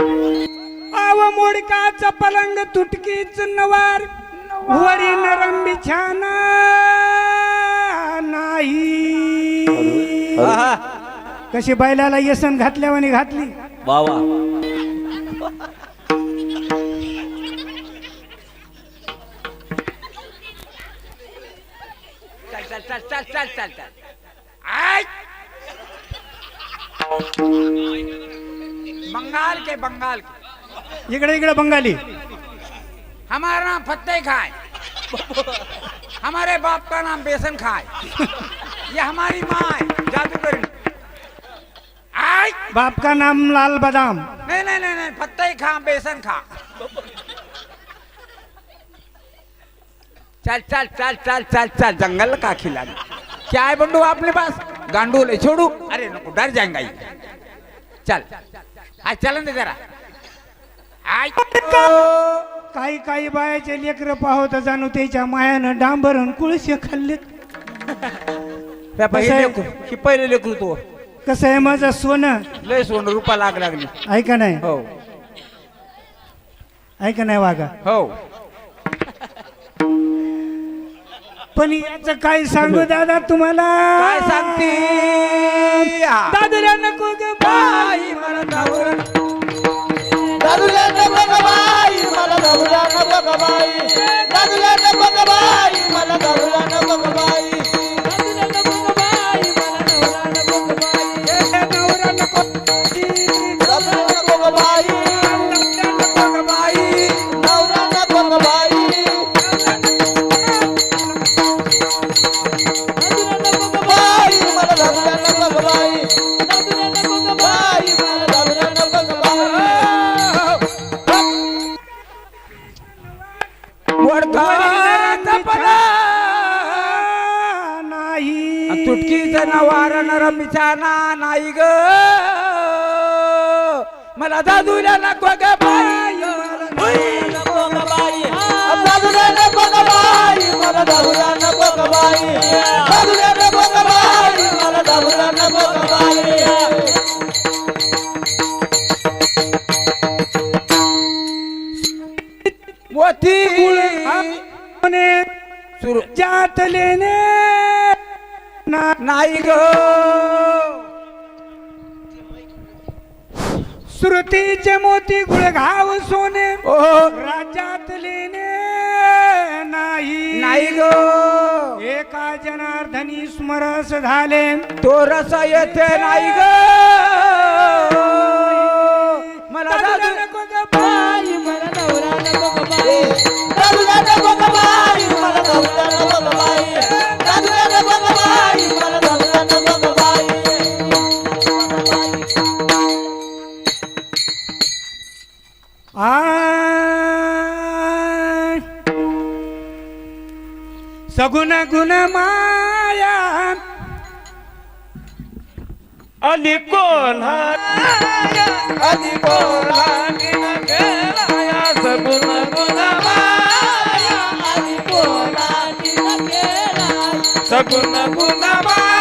आव मोडकाचा पलंग तुटकीच नवार वरी नरम बिछाना नाही. कशी बैलाला येसन घातल्यावानी घातली वा वा चल चल चल चल चल चल चल आय! बंगाल के बंगाल के। इकडे इकडे बंगाली। हमारा नाम फतेह खाए। हमारे बाप का नाम बेसन खाए। ये हमारी माँ है जादूगरी बाप का नाम लाल बादाम। नहीं नहीं नहीं नहीं फतेह खा बेसन खा। चल चल चल चल चल चल जंगल का खिलाड़ी। क्या है बंडू आपने पास? गांडू ले छोड़ू। अरे डर जाएगा ये। चल. आज चलन दे जरा. काही काही बायाचे लेकर पाहत जाणू त्याच्या मायानं डांबरण कुळशे खाल्लेत. हे ही पहिले लेकरू तो. कसं आहे माझं सोनं? लय सोन रुपा लाग लागली. ऐका नाही? हो. ऐका नाही वागा हो. पण याचं काय सांगू दादा तुम्हाला? काय सांगते? दादऱ्या नको ग. बाई मला दावरण दादूला नको बाई मला दादूला नको बाई. दादूला नको बाई मला दादूला नको बाई. बिछाना नाही ग. मला दादूला नको ग बाई. नको ग बाई दादूला नको ग बाई. मला दादूला नको ग बाई. दादूला नको ग बाई. मला दादूला नको ग बाई. मोती म्हणे सुरू जातलेने ना नाही ग. श्रुतीचे मोती गुळघाव सोने ओ. राज्यात लेणे नाही. नाही ग. एका जनार्दनी स्मरस झाले. तो रस येते नाही ग. आ सगुण गुण माया. अली कोल्हार आधी बोला सगुण गुणमाया आधी बोला तिनं केला सगुण गुणमाया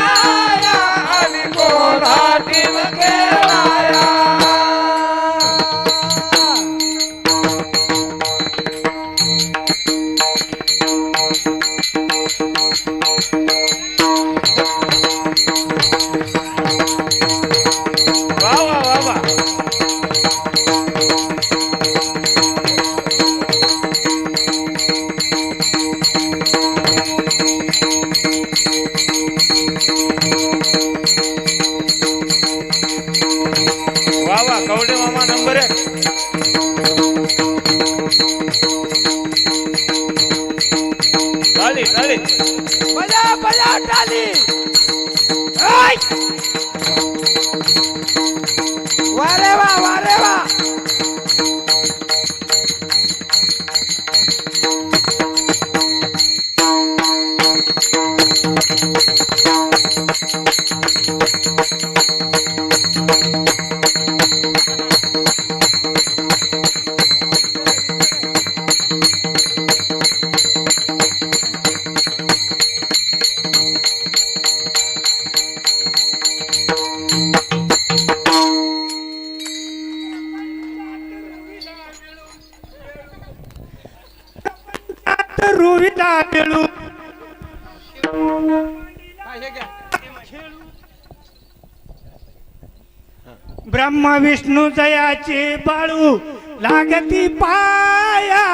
ऐ! वारे वा वारे वा ब्रह्मा विष्णू जयाचे बाळू लागती पाया.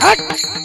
Hut!